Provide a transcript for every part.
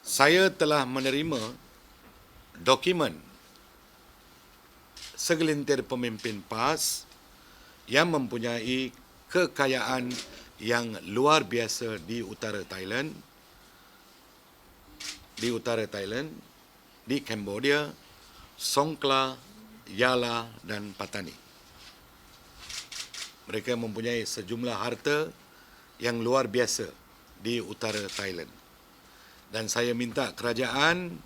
saya telah menerima dokumen segelintir pemimpin PAS yang mempunyai kekayaan yang luar biasa di utara Thailand, di utara Thailand, di Cambodia, Songkla, Yala dan Patani. Mereka mempunyai sejumlah harta yang luar biasa di utara Thailand. Dan saya minta kerajaan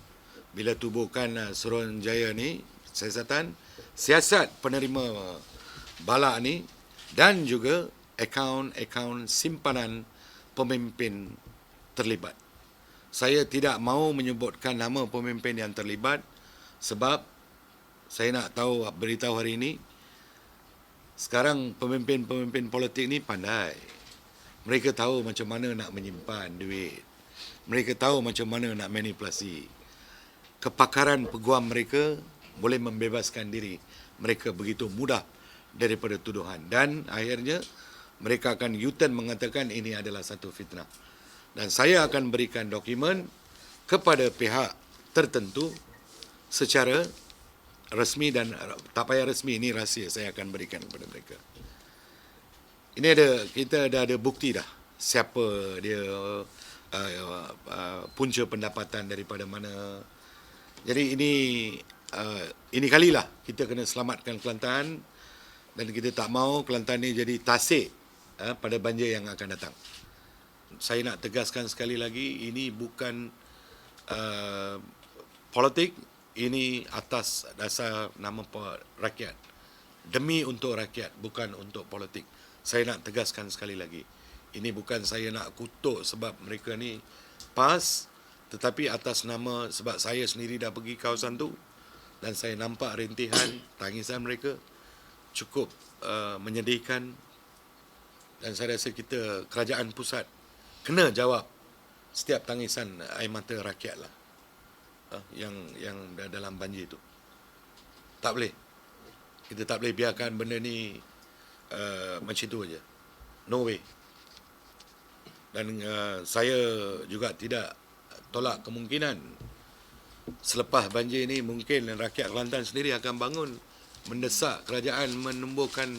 bila tubuhkan uh, Suruhanjaya ni siasatan siasat penerima bala ni dan juga akaun-akaun simpanan pemimpin terlibat. Saya tidak mahu menyebutkan nama pemimpin yang terlibat sebab saya nak tahu beritahu hari ini sekarang pemimpin-pemimpin politik ni pandai. Mereka tahu macam mana nak menyimpan duit. Mereka tahu macam mana nak manipulasi. Kepakaran peguam mereka boleh membebaskan diri mereka begitu mudah daripada tuduhan dan akhirnya mereka akan U-turn mengatakan ini adalah satu fitnah. Dan saya akan berikan dokumen kepada pihak tertentu secara resmi dan tak payah resmi ini rahsia saya akan berikan kepada mereka. Ini ada kita dah ada bukti dah siapa dia punca pendapatan daripada mana. Jadi ini uh, ini kalilah kita kena selamatkan Kelantan dan kita tak mau Kelantan ni jadi tasik uh, pada banjir yang akan datang. Saya nak tegaskan sekali lagi ini bukan uh, politik ini atas dasar nama rakyat demi untuk rakyat bukan untuk politik saya nak tegaskan sekali lagi ini bukan saya nak kutuk sebab mereka ni pas tetapi atas nama sebab saya sendiri dah pergi kawasan tu dan saya nampak rintihan tangisan mereka cukup uh, menyedihkan dan saya rasa kita kerajaan pusat kena jawab setiap tangisan air mata rakyat lah uh, yang yang dalam banjir itu. Tak boleh. Kita tak boleh biarkan benda ni uh, macam tu aja. No way. Dan uh, saya juga tidak tolak kemungkinan selepas banjir ni mungkin rakyat Kelantan sendiri akan bangun mendesak kerajaan menumbuhkan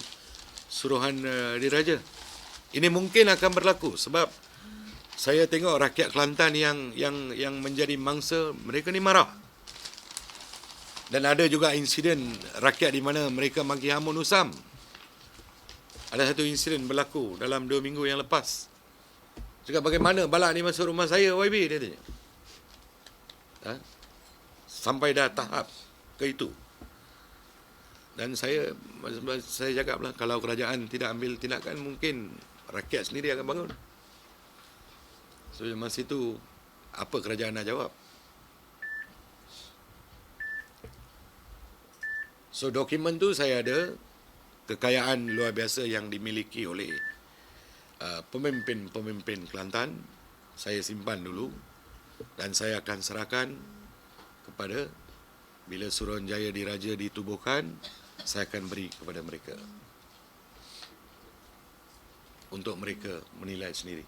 suruhan uh, diraja. Ini mungkin akan berlaku sebab saya tengok rakyat Kelantan yang yang yang menjadi mangsa mereka ni marah. Dan ada juga insiden rakyat di mana mereka maki hamun usam. Ada satu insiden berlaku dalam dua minggu yang lepas. Cakap bagaimana balak ni masuk rumah saya YB dia tanya. Ha? Sampai dah tahap ke itu. Dan saya saya cakaplah kalau kerajaan tidak ambil tindakan mungkin rakyat sendiri akan bangun. So masa itu apa kerajaan nak jawab? So dokumen tu saya ada kekayaan luar biasa yang dimiliki oleh uh, pemimpin-pemimpin Kelantan. Saya simpan dulu dan saya akan serahkan kepada bila Suruhanjaya Diraja ditubuhkan, saya akan beri kepada mereka untuk mereka menilai sendiri.